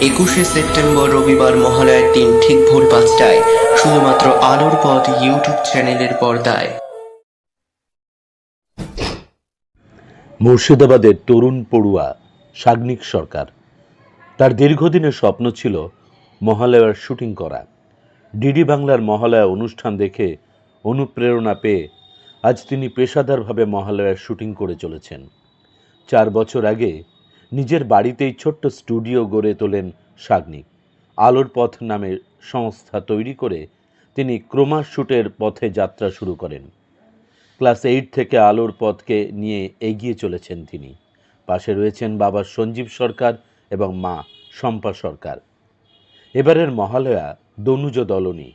একুশে সেপ্টেম্বর রবিবার দিন ঠিক ভোর পাঁচটায় শুধুমাত্র আলোর পথ ইউটিউব চ্যানেলের পর্দায়। মুর্শিদাবাদের তরুণ পড়ুয়া সাগ্নিক সরকার। তার দীর্ঘদিনের স্বপ্ন ছিল মহালয়ার শুটিং করা। ডিডি বাংলার মহালয়া অনুষ্ঠান দেখে অনুপ্রেরণা পেয়ে আজ তিনি পেশাদারভাবে মহালয়ার শুটিং করে চলেছেন। চার বছর আগে নিজের বাড়িতেই ছোট্ট স্টুডিও গড়ে তোলেন সাগ্নিক আলোর পথ নামে সংস্থা তৈরি করে তিনি ক্রোমা শুটের পথে যাত্রা শুরু করেন। ক্লাস এইট থেকে আলোর পথকে নিয়ে এগিয়ে চলেছেন তিনি। পাশে রয়েছেন বাবা সঞ্জীব সরকার এবং মা শম্পা সরকার। এবারের মহালয়া দনুজ দলনী।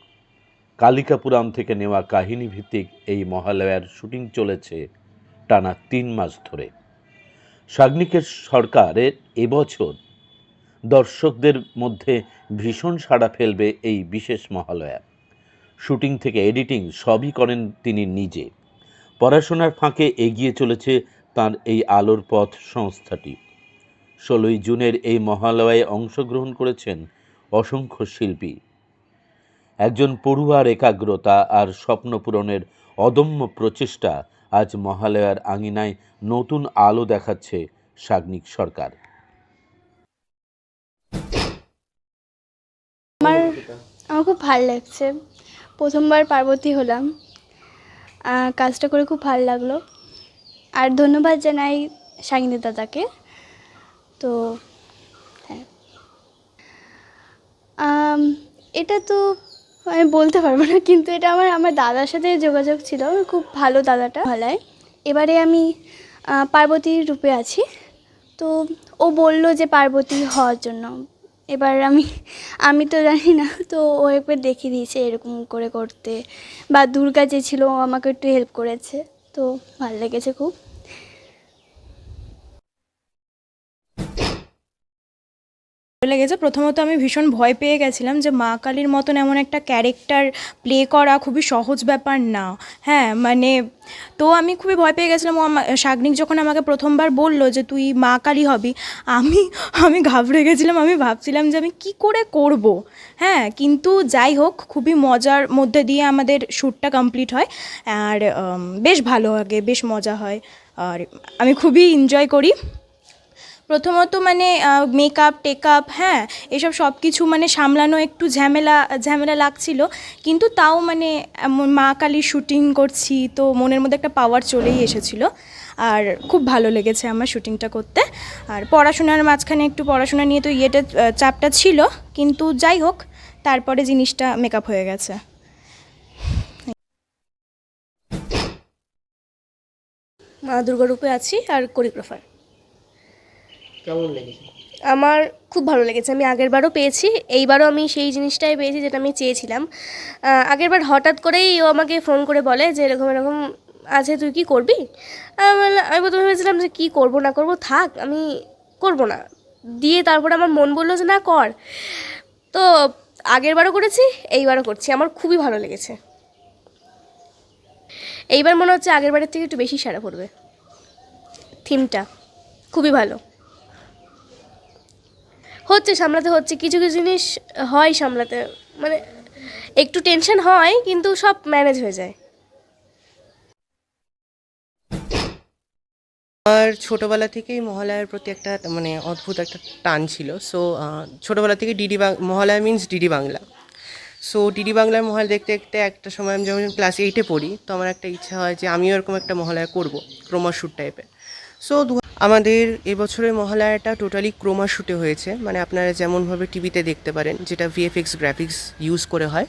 কালিকাপুরাম থেকে নেওয়া কাহিনী ভিত্তিক এই মহালয়ার শুটিং চলেছে টানা তিন মাস ধরে। সাগ্নিকের সরকারের এবছর দর্শকদের মধ্যে ভীষণ সাড়া ফেলবে এই বিশেষ মহালয়া। শুটিং থেকে এডিটিং সবই করেন তিনি নিজে। পড়াশোনার ফাঁকে এগিয়ে চলেছে তার এই আলোর পথ সংস্থাটি। ষোলোই জুনের এই মহালয়ায় অংশগ্রহণ করেছেন অসংখ্য শিল্পী। একজন পড়ুয়ার একাগ্রতা আর স্বপ্নপূরণের অদম্য প্রচেষ্টা আজ মহালয়ার আঙিনায় নতুন আলো দেখাচ্ছে সাগ্নিক সরকার। আমার আমার খুব ভালো লাগছে। প্রথমবার পার্বতী হলাম। কাজটা করে খুব ভালো লাগল। আর ধন্যবাদ জানাই সাইনি দাদাকে। তো হ্যাঁ আম, এটা তো আমি বলতে পারব না, কিন্তু এটা আমার আমার দাদার সাথে যোগাযোগ ছিল খুব ভালো দাদাটা। ভালোয় এবারে আমি পার্বতীর রূপে আছি। তো ও বলল যে পার্বতী হওয়ার জন্য। এবার আমি আমি তো জানি না, তো ও একবার দেখিয়ে দিয়েছে এরকম করে করতে। বা দুর্গা যে ছিল, ও আমাকে একটু হেল্প করেছে। তো ভালো লেগেছে খুব। লেগেছে। প্রথমত আমি ভীষণ ভয় পেয়ে গেছিলাম যে মা কালীর মতন এমন একটা ক্যারেক্টার প্লে করা খুবই সহজ ব্যাপার না। হ্যাঁ মানে তো আমি খুবই ভয় পেয়ে গেছিলাম। ও সাগ্নিক যখন আমাকে প্রথমবার বলল যে তুই মা কালী হবি, আমি আমি ঘাবড়ে গেছিলাম। আমি ভাবছিলাম যে আমি কি করে করব? হ্যাঁ কিন্তু যাই হোক, খুবই মজার মধ্যে দিয়ে আমাদের শ্যুটটা কমপ্লিট হয়। আর বেশ ভালো লাগে, বেশ মজা হয়। আর আমি খুবই এনজয় করি। প্রথমত মানে মেকআপ টেকআপ হ্যাঁ এসব সব কিছু মানে সামলানো একটু ঝামেলা ঝামেলা লাগছিল। কিন্তু তাও মানে মা কালীর শুটিং করছি, তো মনের মধ্যে একটা পাওয়ার চলেই এসেছিল। আর খুব ভালো লেগেছে আমার শুটিংটা করতে। আর পড়াশোনার মাঝখানে একটু পড়াশোনা নিয়ে তো ইয়েটা চাপটা ছিল। কিন্তু যাই হোক, তারপরে জিনিসটা মেকআপ হয়ে গেছে। মা দুর্গা রূপে আছি আর কোরিওগ্রাফার কেমন লেগেছে? আমার খুব ভালো লেগেছে। আমি আগেরবারও পেয়েছি, এইবারও আমি সেই জিনিসটাই পেয়েছি যেটা আমি চেয়েছিলাম। আগেরবার হঠাৎ করেই ও আমাকে ফোন করে বলে যে এরকম এরকম আছে, তুই কি করবি? আমি প্রথমে ভেবেছিলাম যে কী করব, না করব, থাক, আমি করব না। দিয়ে তারপরে আমার মন বলল যে, না, কর। তো আগেরবারও করেছি, এইবারও করছি। আমার খুবই ভালো লেগেছে। এইবার মনে হচ্ছে আগেরবারের থেকে একটু বেশি সারা পড়বে। থিমটা খুবই ভালো। হচ্ছে, সামলাতে হচ্ছে, কিছু কিছু জিনিস হয় সামলাতে। মানে একটু টেনশন হয়, কিন্তু সব ম্যানেজ হয়ে যায়। আমার ছোটোবেলা থেকেই মহালয়ার প্রতি একটা মানে অদ্ভুত একটা টান ছিল। সো ছোটোবেলা থেকে DD Mahalaya means DD Bangla. So DD বাংলার মহালয়া দেখতে দেখতে একটা সময় আমি যখন ক্লাস এইটে পড়ি, তো আমার একটা ইচ্ছা হয় যে আমিও এরকম একটা মহালয়া করব ক্রোমা শ্যুট টাইপের সো আমাদের এবছরের মহালয়াটা টোটালি ক্রোমা শ্যুটে হয়েছে। মানে আপনারা যেমনভাবে টিভিতে দেখতে পারেন, যেটা ভিএফএক্স গ্রাফিক্স ইউজ করে হয়,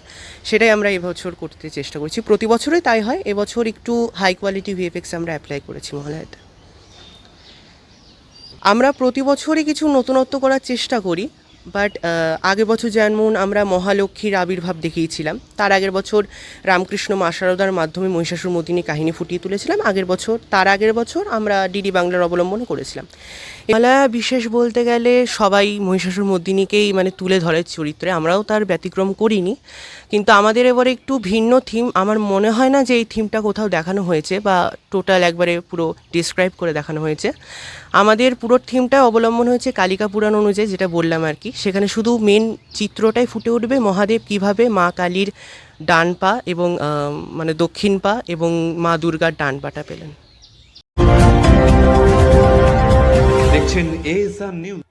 সেটাই আমরা এবছর করতে চেষ্টা করছি। প্রতি বছরই তাই হয় এবছর একটু হাই কোয়ালিটি ভিএফএক্স আমরা অ্যাপ্লাই করেছি মহালয়াতে। আমরা প্রতি বছরই কিছু নতুনত্ব করার চেষ্টা করি বাট আগের বছর যেমন আমরা মহালক্ষ্মীর আবির্ভাব দেখিয়েছিলাম, তার আগের বছর রামকৃষ্ণ মা শারদার মাধ্যমে মহিষাসুর মদিনী কাহিনী ফুটিয়ে তুলেছিলাম, আগের বছর, তার আগের বছর আমরা ডিডি বাংলার অবলম্বন করেছিলাম। মহালয়া বিশেষ বলতে গেলে সবাই মহিষাসুর মর্দিনীকেই মানে তুলে ধরে চরিত্রে, আমরাও তার ব্যতিক্রম করিনি। কিন্তু আমাদের এবারে একটু ভিন্ন থিম, আমার মনে হয় না যে এই থিমটা কোথাও দেখানো হয়েছে বা টোটাল একবারে পুরো ডিসক্রাইব করে দেখানো হয়েছে। আমাদের পুরো থিমটা অবলম্বন হয়েছে কালিকা পুরাণ অনুযায়ী, যেটা বললাম আর কি। সেখানে শুধু মেন চিত্রটাই ফুটে উঠবে, মহাদেব কীভাবে মা কালীর ডান পা এবং মানে দক্ষিণ পা এবং মা দুর্গার ডান পাটা পেলেন। দেখছেন এ নিউজ